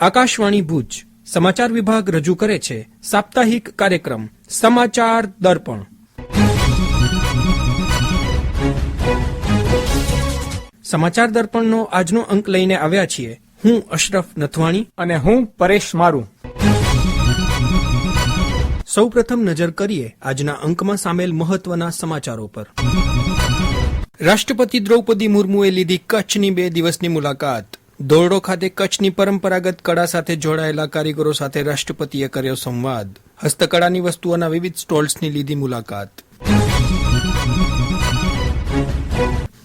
આકાશવાણી ભુજ. સમાચાર વિભાગ રજૂ કરે છે સાપ્તાહિક કાર્યક્રમ. સમાચાર દર્પણ. સમાચાર દર્પણનો આજનો અંક લઈને આવ્યા છીએ. હું અશરફ નથવાણી. અને હું પરેશ મારું. સૌ પ્રથમ નજર કરીએ આજના અંકમાં સામેલ મહત્વના સમાચારો પર. રાષ્ટ્રપતિ દ્રૌપદી મુર્મુએ લીધી કચ્છની બે દિવસની મુલાકાત. ધોરડો ખાતે કચ્છની પરંપરાગત કળા સાથે જોડાયેલા કારીગરો સાથે રાષ્ટ્રપતિએ કર્યો સંવાદ. હસ્તકળાની વસ્તુઓના વિવિધ સ્ટોલ્સની લીધી મુલાકાત.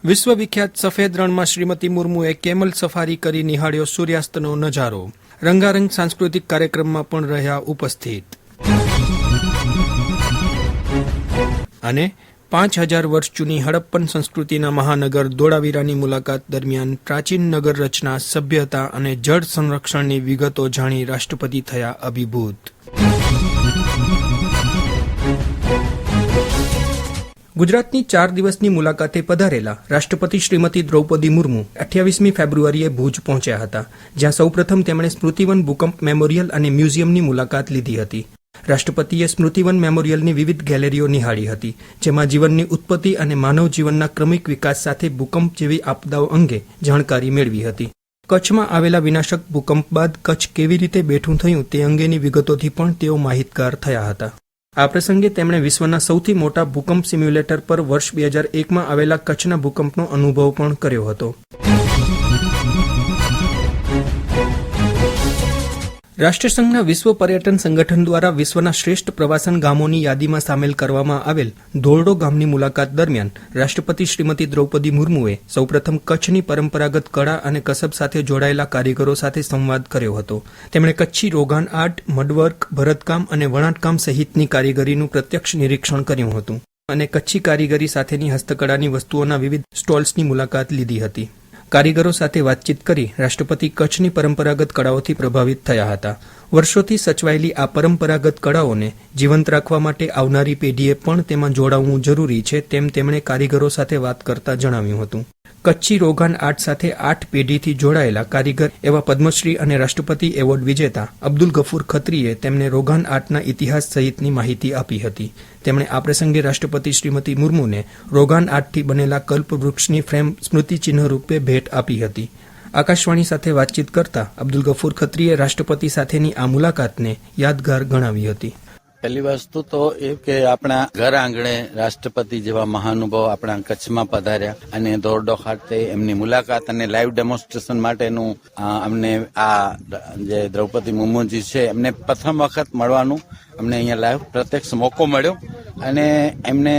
વિશ્વવિખ્યાત સફેદ રણમાં શ્રીમતી મુર્મુએ કેમલ સફારી કરી નિહાળ્યો સૂર્યાસ્તનો નજારો. રંગારંગ સાંસ્કૃતિક કાર્યક્રમમાં પણ રહ્યા ઉપસ્થિત. અને પાંચ હજાર વર્ષ જૂની હડપ્પન સંસ્કૃતિના મહાનગર ધોળાવીરાની મુલાકાત દરમિયાન પ્રાચીન નગર રચના, સભ્યતા અને જળ સંરક્ષણની વિગતો જાણી રાષ્ટ્રપતિ થયા અભિભૂત. ગુજરાતની ચાર દિવસની મુલાકાતે પધારેલા રાષ્ટ્રપતિ શ્રીમતી દ્રૌપદી મુર્મુ અઠ્યાવીસમી ફેબ્રુઆરીએ ભુજ પહોંચ્યા હતા, જ્યાં સૌપ્રથમ તેમણે સ્મૃતિવન ભૂકંપ મેમોરિયલ અને મ્યુઝિયમની મુલાકાત લીધી હતી. રાષ્ટ્રપતિએ સ્મૃતિવન મેમોરિયલની વિવિધ ગેલેરીઓ નિહાળી હતી, જેમાં જીવનની ઉત્પત્તિ અને માનવ જીવનના ક્રમિક વિકાસ સાથે ભૂકંપ જેવી આપદાઓ અંગે જાણકારી મેળવી હતી. કચ્છમાં આવેલા વિનાશક ભૂકંપ બાદ કચ્છ કેવી રીતે બેઠું થયું તે અંગેની વિગતોથી પણ તેઓ માહિતગાર થયા હતા. આ પ્રસંગે તેમણે વિશ્વના સૌથી મોટા ભૂકંપ સિમ્યુલેટર પર વર્ષ બે હજાર એકમાં આવેલા કચ્છના ભૂકંપનો અનુભવ પણ કર્યો હતો. રાષ્ટ્રસંઘના વિશ્વ પર્યટન સંગઠન દ્વારા વિશ્વના શ્રેષ્ઠ પ્રવાસન ગામોની યાદીમાં સામેલ કરવામાં આવેલ ધોરડો ગામની મુલાકાત દરમિયાન રાષ્ટ્રપતિ શ્રીમતી દ્રૌપદી મુર્મુએ સૌપ્રથમ કચ્છની પરંપરાગત કળા અને કસબ સાથે જોડાયેલા કારીગરો સાથે સંવાદ કર્યો હતો. તેમણે કચ્છી રોગાન આર્ટ, મડવર્ક, ભરતકામ અને વણાટકામ સહિતની કારીગરીનું પ્રત્યક્ષ નિરીક્ષણ કર્યું હતું અને કચ્છી કારીગરી સાથેની હસ્તકળાની વસ્તુઓના વિવિધ સ્ટોલ્સની મુલાકાત લીધી હતી. કારીગરો સાથે વાતચીત કરી રાષ્ટ્રપતિ કચ્છની પરંપરાગત કળાઓથી પ્રભાવિત થયા હતા. વર્ષોથી સચવાયેલી આ પરંપરાગત કળાઓને જીવંત રાખવા માટે આવનારી પેઢીએ પણ તેમાં જોડાવવું જરૂરી છે તેમ તેમણે કારીગરો સાથે વાત કરતા જણાવ્યું હતું. કચ્છી રોગાન આર્ટ સાથે આઠ પેઢીથી જોડાયેલા કારીગર એવા પદ્મશ્રી અને રાષ્ટ્રપતિ એવોર્ડ વિજેતા અબ્દુલ ગફૂર ખત્રીએ તેમને રોગાન આર્ટના ઇતિહાસ સહિતની માહિતી આપી હતી. તેમણે આ પ્રસંગે રાષ્ટ્રપતિ શ્રીમતી મુર્મુને રોગાન આર્ટથી બનેલા કલ્પવૃક્ષની ફ્રેમ સ્મૃતિચિહ્ન રૂપે ભેટ આપી હતી. આકાશવાણી સાથે વાતચીત કરતા અબ્દુલ ગફૂર ખત્રીએ રાષ્ટ્રપતિ સાથેની આ મુલાકાતને યાદગાર ગણાવી હતી. પહેલી વસ્તુ તો એ કે આપણા ઘર આંગણે રાષ્ટ્રપતિ જેવા મહાનુભાવ આપણા કચ્છમાં પધાર્યા અને ધોરડો ખાતે એમની મુલાકાત અને લાઈવ ડેમોન્સ્ટ્રેશન માટેનું અમને આ જે દ્રૌપદી મુર્મુજી છે, એમને પ્રથમ વખત મળવાનું. અમને અહીંયા લાઈવ પ્રત્યક્ષ મોકો મળ્યો અને એમને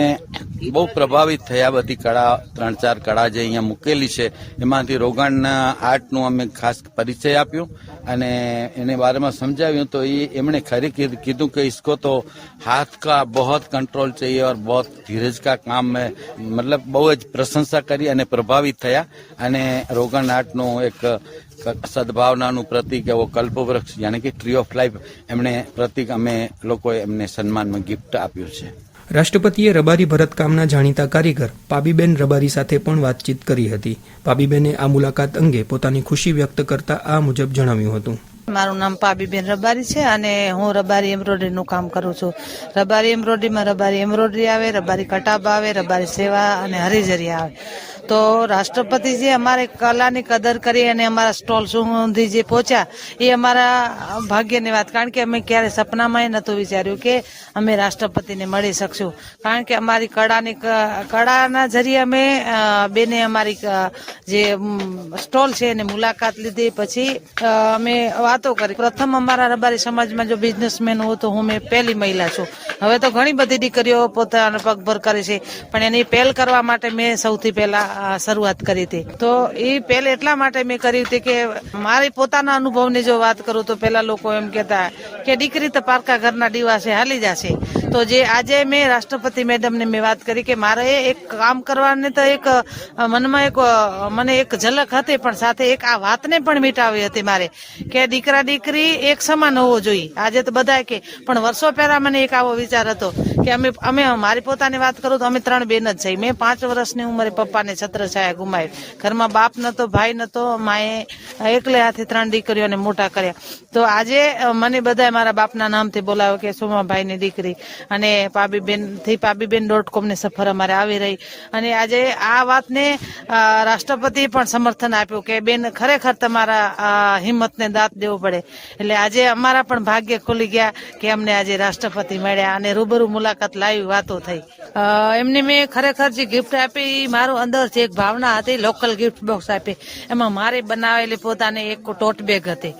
બહુ પ્રભાવિત થયા બધી કળા, ત્રણ ચાર કળા જે અહીંયા મૂકેલી છે, એમાંથી રોગાણના આર્ટનું અમે ખાસ પરિચય આપ્યો અને એને બારેમાં સમજાવ્યું તો એ એમણે ખરી કીધું કે ઇસકો તો હાથ કા બહોત કંટ્રોલ ચાહીએ ઓર બહોત ધીરજ કા કામ મેં મતલબ બહુ જ પ્રશંસા કરી અને પ્રભાવિત થયા અને રોગાણ આર્ટનું એક સદભાવનાનું પ્રતિક એવો કલ્પવૃક્ષ જાણે કે ટ્રી ઓફ લાઈફ એમણે પ્રતિક અમે લોકોએ એમને સન્માનમાં ગિફ્ટ આપ્યું છે. રાષ્ટ્રપતિએ રબારી ભરતકામના જાણીતા કારીગર પાબીબેન રબારી સાથે પણ વાતચીત કરી હતી. પાબીબેને આ મુલાકાત અંગે પોતાની ખુશી વ્યક્ત કરતા આ મુજબ જણાવ્યું હતું. મારું નામ પાબીબેન રબારી છે અને હું રબારી એમ્બ્રોઇડરીનું કામ કરું છું. રબારી એમ્બ્રોઇડરીમાં રબારી એમ્બ્રોઇડરી આવે, રબારી કટાબ આવે, રબારી સેવા અને હરીજરી આવે. તો રાષ્ટ્રપતિજી અમારે કલાની કદર કરી અને અમારા સ્ટોલ સુધી જે પહોંચ્યા, એ અમારા ભાગ્યની વાત. કારણ કે અમે ક્યારે સપનામાં નહોતું વિચાર્યું કે અમે રાષ્ટ્રપતિને મળી શકશું. કારણ કે અમારી કળાની કળાના જરીએ અમે બેને અમારી જે સ્ટોલ છે એની મુલાકાત લીધી. પછી અમે વાતો કરી. પ્રથમ અમારા રબારી સમાજમાં જો બિઝનેસમેન હોય તો હું મેં પહેલી મહિલા છું. હવે તો ઘણી બધી દીકરીઓ પોતાના પગભર કરે છે. પણ એની પહેલ કરવા માટે મેં સૌથી પહેલા શરૂઆત કરી હતી. તો એ પહેલ એટલા માટે મેં કરી હતી કે મારી પોતાના અનુભવની જો વાત કરું તો પેલા લોકો એમ કહેતા કે દીકરી તો પારકા ઘરના દીવા છે, હાલી જશે. તો જે આજે મેં રાષ્ટ્રપતિ મેડમને મેં વાત કરી કે મારે એક કામ કરવાની તો એક, મનમાં એક, મને એક ઝલક હતી પણ સાથે એક આ વાતને પણ મીટાવી હતી મારે કે દીકરા દીકરી એક સમાન હોવો જોઈએ. આજે તો બધા કે, પણ વર્ષો પહેલા મને એક આવો વિચાર હતો કે અમે અમે મારી પોતાની વાત કરું તો અમે ત્રણ બેન જ છીએ મેં પાંચ વર્ષની ઉંમરે પપ્પાને છત્રછાયા ગુમાવી. ઘરમાં બાપ નતો, ભાઈ નતો, માએ એકલે હાથે ત્રણ દીકરીઓને મોટા કર્યા. તો આજે મને બધા મારા બાપના નામથી બોલાવે કે સોમાભાઈની દીકરી. અને પાબીબેનથી પાબીબેન ડોટ કોમની સફર અમારે આવી રહી. અને આજે આ વાતને રાષ્ટ્રપતિ પણ સમર્થન આપ્યું કે બેન, ખરેખર તમારા હિંમતને દાંત દેવો પડે. એટલે આજે અમારા પણ ભાગ્ય ખુલી ગયા કે અમને આજે રાષ્ટ્રપતિ મળ્યા અને રૂબરૂ મુલાકાત લાવી, વાતો થઈ. એમને મેં ખરેખર જે ગિફ્ટ આપી મારો અંદર જે એક ભાવના હતી લોકલ ગિફ્ટ બોક્સ આપી. એમાં મારે બનાવેલી પોતાને એક ટોટ બેગ હતી.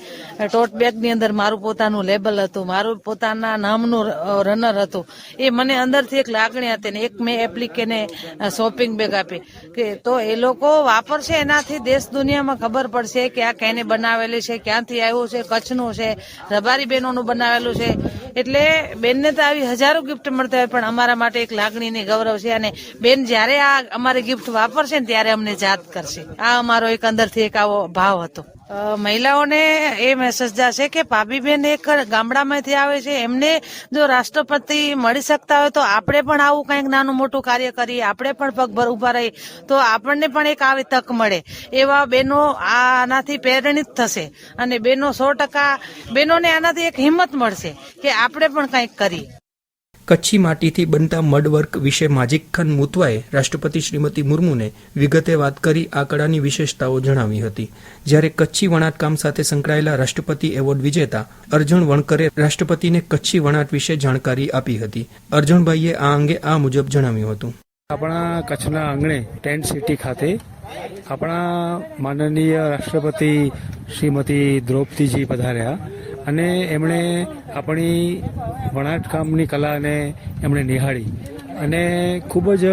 ટોટ બેગની અંદર મારું પોતાનું લેબલ હતું, મારું પોતાના નામનું રનર હતું. એ મને અંદરથી એક લાગણી હતી ને એક મેં એપ્લિકેને શોપિંગ બેગ આપી. કે તો એ લોકો વાપરશે એનાથી દેશ દુનિયામાં ખબર પડશે કે આ કેને બનાવેલી છે, ક્યાંથી આવ્યું છે, કચ્છનું છે, રબારી બહેનોનું બનાવેલું છે. એટલે બેનને તો આવી હજારો ગિફ્ટ મળતા હોય, પણ અમારા માટે એક લાગણીની ગૌરવ છે. અને બેન, જ્યારે આ અમારી ગિફ્ટ વાપરશે ને ત્યારે અમને યાદ કરશે. આ અમારો એક અંદરથી એક આવો ભાવ હતો. મહિલાઓને એ મેસેજ જશે કે પાબીબેન એક ગામડામાંથી આવે છે. એમને જો રાષ્ટ્રપતિ મળી શકતા હોય તો આપણે પણ આવું કંઈક નાનું મોટું કાર્ય કરીએ. આપણે પણ પગભર ઊભા રહીએ. તો આપણને પણ એક આવી તક મળે. એવા બેનો આનાથી પ્રેરણિત થશે. અને બેનો સો ટકા, બેનોને આનાથી એક હિંમત મળશે કે આપણે પણ કંઈક કરીએ. કચ્છી માટીથી બનતા મડવર્ક વિશે માજિકખાન મુતવાએ રાષ્ટ્રપતિ શ્રીમતી મુર્મુને વિગતે વાત કરી આ કળાની વિશેષતાઓ જણાવી હતી. જ્યારે કચ્છી વણાટકામ સાથે સંકળાયેલા રાષ્ટ્રપતિ એવોર્ડ વિજેતા અર્જુન વણકરે રાષ્ટ્રપતિને કચ્છી વણાટ વિશે જાણકારી આપી હતી. અર્જુનભાઈએ આ અંગે આ મુજબ જણાવ્યું હતું. આપણા કચ્છના આંગણે ટેન્ટ સિટી ખાતે આપણા માનનીય રાષ્ટ્રપતિ શ્રીમતી દ્રૌપદીજી પધાર્યા. અને એમણે આપણી વણાટકામની કલાને એમણે નિહાળી. અને ખૂબ જ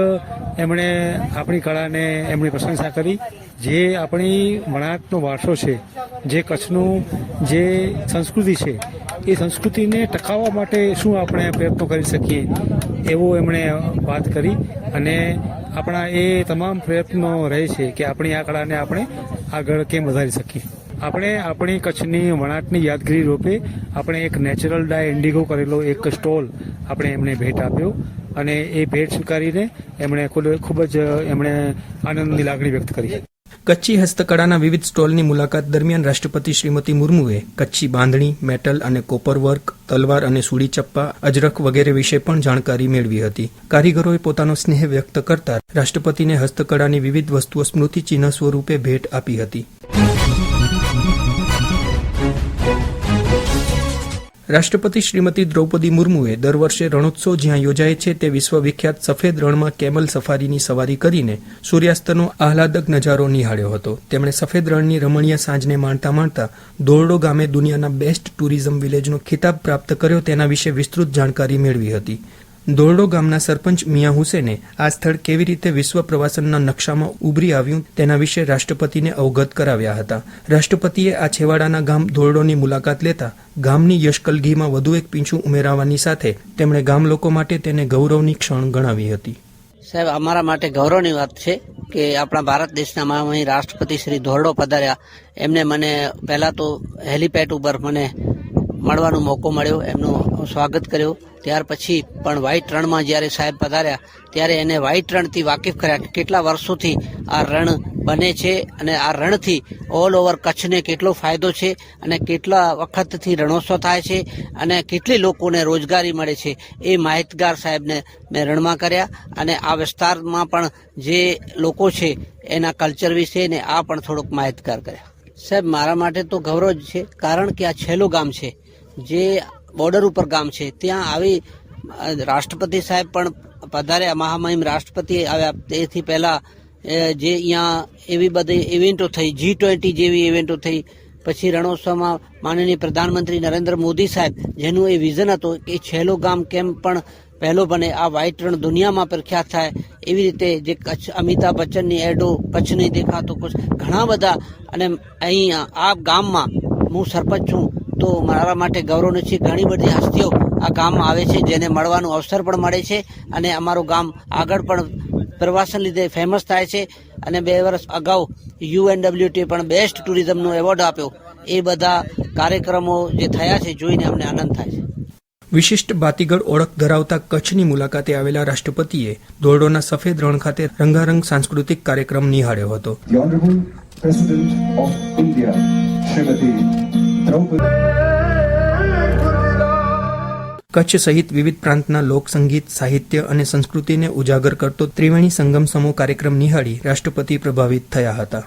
એમણે આપણી કળાને એમની પ્રશંસા કરી. જે આપણી વણાટનો વારસો છે, જે કચ્છનું જે સંસ્કૃતિ છે, એ સંસ્કૃતિને ટકાવવા માટે શું આપણે પ્રયત્નો કરી શકીએ એવો એમણે વાત કરી. અને આપણા એ તમામ પ્રયત્નો રહે છે કે આપણી આ કળાને આપણે આગળ કેમ વધારી શકીએ. આપણે આપણી કચ્છની વણાટની યાદગીરી રૂપે આપણે એક નેચરલ ડાય ઇન્ડિગો કરેલો એક સ્ટોલ આપણે એમને ભેટ આપ્યો અને એ ભેટ સ્વીકારીને એમણે ખૂબ જ એમણે આનંદની લાગણી વ્યક્ત કરી. કચ્છી હસ્તકળાના વિવિધ સ્ટોલની મુલાકાત દરમિયાન રાષ્ટ્રપતિ શ્રીમતી મુર્મુએ કચ્છી બાંધણી, મેટલ અને કોપર વર્ક, તલવાર અને સુડી ચપ્પા, અજરખ વગેરે વિશે પણ જાણકારી મેળવી હતી. કારીગરોએ પોતાનો સ્નેહ વ્યક્ત કરતા રાષ્ટ્રપતિને હસ્તકળાની વિવિધ વસ્તુઓ સ્મૃતિ ચિહ્ન સ્વરૂપે ભેટ આપી હતી. રાષ્ટ્રપતિ શ્રીમતી દ્રૌપદી મુર્મુએ દર વર્ષે રણોત્સવ જ્યાં યોજાય છે તે વિશ્વવિખ્યાત સફેદ રણમાં કેમલ સફારીની સવારી કરીને સૂર્યાસ્તનો આહલાદક નજારો નિહાળ્યો હતો. તેમણે સફેદ રણની રમણીય સાંજને માણતા માણતા દોરડો ગામે દુનિયાના બેસ્ટ ટુરિઝમ વિલેજનો ખિતાબ પ્રાપ્ત કર્યો તેના વિશે વિસ્તૃત જાણકારી મેળવી હતી. દોરડો ગામના સરપંચ મિયા હુસેને આ સ્થળ કેવી રીતે વિશ્વ પ્રવાસનના નકશામાં ઉભરી આવ્યું તેના વિશે રાષ્ટ્રપતિને અવગત કરાવ્યા હતા. રાષ્ટ્રપતિએ આ છેવાડાના ગામ ધોરડોની મુલાકાત લેતા ગામની યશકલગીમાં વધુ એક પીંછું ઉમેરાવાની સાથે તેમણે ગામ લોકો માટે તેને ગૌરવની ક્ષણ ગણાવી હતી. સાહેબ, અમારા માટે ગૌરવની વાત છે કે આપણા ભારત દેશના મહામહિમ રાષ્ટ્રપતિ શ્રી ધોરડો પધાર્યા. એમને મને પહેલા તો હેલીપેડ ઉપર મને મળવાનો મોકો મળ્યો, એમનું સ્વાગત કર્યું. ત્યાર પછી પણ વાઈટ રણમાં જ્યારે સાહેબ પધાર્યા, ત્યારે એને વાઈટ રણથી વાકેફ કર્યા કે કેટલા વર્ષોથી આ રણ બને છે અને આ રણથી ઓલ ઓવર કચ્છને કેટલો ફાયદો છે અને કેટલા વખતથી રણોત્સવ થાય છે અને કેટલી લોકોને રોજગારી મળે છે, એ માહિતગાર સાહેબને મેં રણમાં કર્યા. અને આ વિસ્તારમાં પણ જે લોકો છે, એના કલ્ચર વિશે ને આ પણ થોડુંક માહિતગાર કર્યા. સાહેબ, મારા માટે તો ગૌરવ જ છે, કારણ કે આ છેલ્લું ગામ છે. જે બોર્ડર ઉપર ગામ છે, ત્યાં આવી રાષ્ટ્રપતિ સાહેબ પણ પધાર્યા મહામહિમ રાષ્ટ્રપતિ આવ્યા. તેથી પહેલા જે અહીંયા એવી બધી ઇવેન્ટો થઈ જી ટ્વેન્ટી જેવી ઇવેન્ટો થઈ. પછી રણોત્સવમાં માનનીય પ્રધાનમંત્રી નરેન્દ્ર મોદી સાહેબ, જેનું એ વિઝન હતું કે છેલ્લો ગામ કેમ પણ પહેલો બને, આ વ્હાઇટ રણ દુનિયામાં પ્રખ્યાત થાય. એવી રીતે જે કચ્છ, અમિતાભ બચ્ચનની એડો કચ્છ નહીં દેખાતો કુછ, ઘણા બધા, અને અહીં આ ગામમાં હું સરપંચ છું. તો મારા માટે ગૌરવ છે ઘણી બધી હસ્તીઓ આ ગામમાં આવે છે જેને મળવાનો અવસર પણ મળે છે અને અમારું ગામ આગળ પણ પ્રવાસન લીધે ફેમસ થાય છે. અને બે વર્ષ અગાઉ યુએનડબ્લ્યુટી પણ બેસ્ટ ટુરિઝમનો એવોર્ડ આપ્યો. એ બધા કાર્યક્રમો જે થયા છે જોઈને અમને આનંદ થાય છે. વિશિષ્ટ બાતીગળ ઓળખ ધરાવતા કચ્છની મુલાકાતે આવેલા રાષ્ટ્રપતિએ ધોરડોના સફેદ રણ ખાતે રંગારંગ સાંસ્કૃતિક કાર્યક્રમ નિહાળ્યો હતો. The Honorable President of India. Kutch સહિત વિવિધ પ્રાંતના લોકસંગીત સાહિત્ય અને સંસ્કૃતિને ઉજાગર કરતો ત્રિવેણી સંગમ સમૂહ કાર્યક્રમ નિહાળી રાષ્ટ્રપતિ પ્રભાવિત થયા હતા.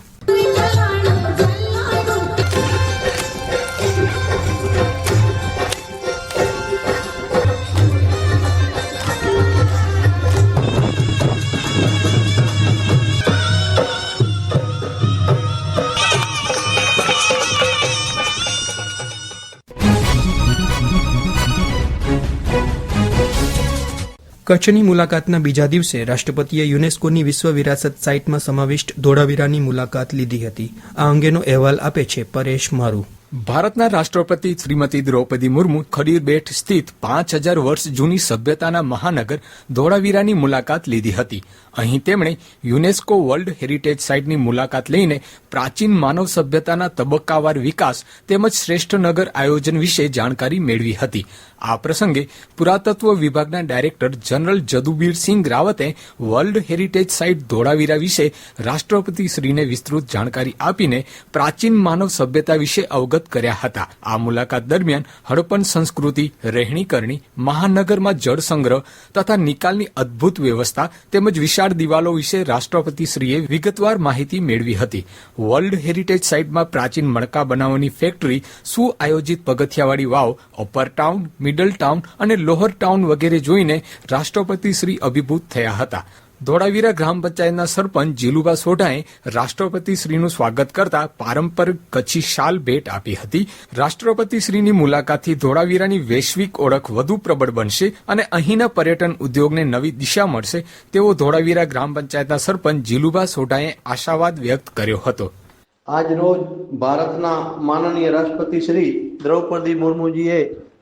કચ્છની મુલાકાતના બીજા દિવસે રાષ્ટ્રપતિએ યુનેસ્કોની વિશ્વ વિરાસત સાઇટમાં સમાવિષ્ટ ધોળાવીરાની મુલાકાત લીધી હતી. આ અંગેનો અહેવાલ આપે છે પરેશ મારુ. ભારતના રાષ્ટ્રપતિ શ્રીમતી દ્રૌપદી મુર્મુ ખડીરબેટ સ્થિત પાંચ હજાર વર્ષ જૂની સભ્યતાના મહાનગર ધોળાવીરાની મુલાકાત લીધી હતી. અહીં તેમણે યુનેસ્કો વર્લ્ડ હેરિટેજ સાઇટની મુલાકાત લઈને પ્રાચીન માનવ સભ્યતાના તબક્કાવાર વિકાસ તેમજ શ્રેષ્ઠ નગર આયોજન વિશે જાણકારી મેળવી હતી. આ પ્રસંગે પુરાતત્વ વિભાગના ડાયરેક્ટર જનરલ જદુબીર સિંહ રાવતે વર્લ્ડ હેરિટેજ સાઇટ ધોળાવીરા વિશે રાષ્ટ્રપતિ શ્રીને વિસ્તૃત જાણકારી આપીને પ્રાચીન માનવ સભ્યતા વિશે અવગત કર્યા હતા. આ મુલાકાત દરમિયાન હડપન સંસ્કૃતિ રહેણી કરણી મહાનગરમાં જળ સંગ્રહ તથા નિકાલની અદ્ભુત વ્યવસ્થા તેમજ વિશાળ દિવાલો વિશે રાષ્ટ્રપતિ શ્રીએ વિગતવાર માહિતી મેળવી હતી. વર્લ્ડ હેરિટેજ સાઇટમાં પ્રાચીન મણકા બનાવવાની ફેક્ટરી, સુઆયોજિત પગથિયાવાળી વાવ, અપર ટાઉન, મિડલ ટાઉન અને લોહર ટાઉન વગેરે જોઈને રાષ્ટ્રપતિ શ્રી અભિભૂત થયા હતા. ધોળાવીરા ગ્રામ પંચાયતના સરપંચ જીલુભા સોઢાએ રાષ્ટ્રપતિ શ્રીનું સ્વાગત કરતા પારંપરિક કચ્છી શાલ ભેટ આપી હતી. રાષ્ટ્રપતિ શ્રીની મુલાકાતથી ધોળાવીરાની વૈશ્વિક ઓળખ વધુ પ્રબળ બનશે અને અહીંના પર્યટન ઉદ્યોગને નવી દિશા મળશે તેવો ધોળાવીરા ગ્રામ પંચાયતના સરપંચ જીલુભા સોઢાએ આશાવાદ વ્યક્ત કર્યો હતો. આજ રોજ ભારતના માનનીય રાષ્ટ્રપતિ શ્રી દ્રૌપદી મુર્મુજીએ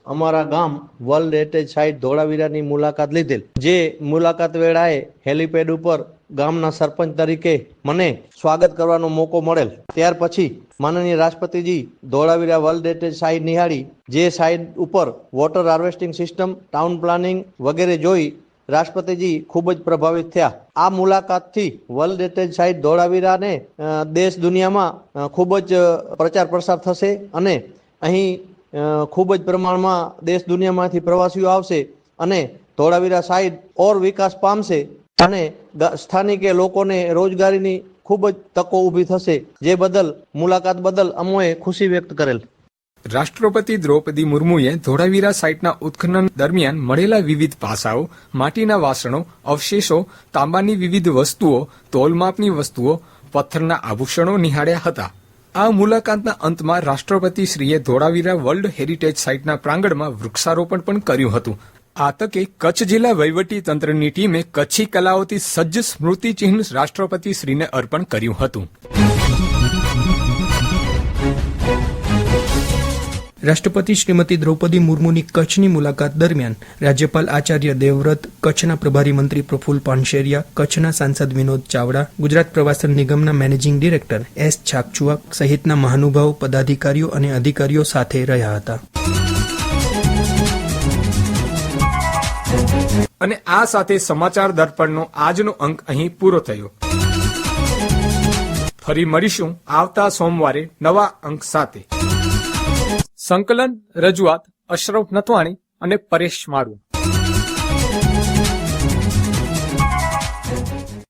અમારા ગામ વર્લ્ડ હેરિટેજ સાઇટ ધોળાવીરાની મુલાકાત લીધેલ. જે મુલાકાત વેળાએ હેલીપેડ ઉપર ગામના સરપંચ તરીકે મને સ્વાગત કરવાનો મોકો મળેલ. ત્યાર પછી માનનીય રાષ્ટ્રપતિજી ધોળાવીરા વર્લ્ડ હેરિટેજ સાઇટ નિહાળી, જે સાઇટ ઉપર water harvesting system, town planning વગેરે જોઈ રાષ્ટ્રપતિજી ખૂબ જ પ્રભાવિત થયા. આ મુલાકાતથી વર્લ્ડ હેરિટેજ સાઇટ ધોળાવીરાને દેશ દુનિયામાં ખૂબ જ પ્રચાર પ્રસાર થશે અને અહીં ખૂબ જ પ્રમાણમાં દેશ દુનિયામાંથી પ્રવાસીઓ આવશે અને ધોળાવીરા સાઇટ ઓર વિકાસ પામશે અને સ્થાનિકે લોકોને રોજગારીની ખૂબ જ તકો ઊભી થશે. જે બદલ, મુલાકાત બદલ અમોએ ખુશી વ્યક્ત કરેલ. રાષ્ટ્રપતિ દ્રૌપદી મુર્મુએ ધોળાવીરા સાઇટના ઉત્ખનન દરમિયાન મળેલા વિવિધ પાસાઓ, માટીના વાસણો, અવશેષો, તાંબાની વિવિધ વસ્તુઓ, તોલમાપની વસ્તુઓ, પથ્થરના આભૂષણો નિહાળ્યા હતા. આ મુલાકાતના અંતમાં રાષ્ટ્રપતિ શ્રીએ ધોળાવીરા વર્લ્ડ હેરિટેજ સાઇટના પ્રાંગણમાં વૃક્ષારોપણ પણ કર્યું હતું. આ તકે કચ્છ જિલ્લા વહીવટી તંત્રની ટીમે કચ્છી કલાઓથી સજ્જ સ્મૃતિ ચિહ્ન રાષ્ટ્રપતિ શ્રીને અર્પણ કર્યું હતું. રાષ્ટ્રપતિ શ્રીમતી દ્રૌપદી મુર્મુની કચ્છની મુલાકાત દરમિયાન રાજ્યપાલ આચાર્ય દેવવ્રત, કચ્છના પ્રભારી મંત્રી પ્રફુલ પાનશેરિયા, કચ્છના સાંસદ વિનોદ ચાવડા, ગુજરાત પ્રવાસન નિગમના મેનેજિંગ ડિરેક્ટર એસ છાકચુઆ સહિતના મહાનુભાવો, પદાધિકારીઓ અને અધિકારીઓ સાથે રહ્યા હતા. અને આ સાથે સમાચાર દર્પણનો આજનો અંક અહીં પૂરો થયો. ફરી મળીશું આવતા સોમવારે નવા અંક સાથે. સંકલન રજૂઆત અશરફ નથવાણી અને પરેશ મારું.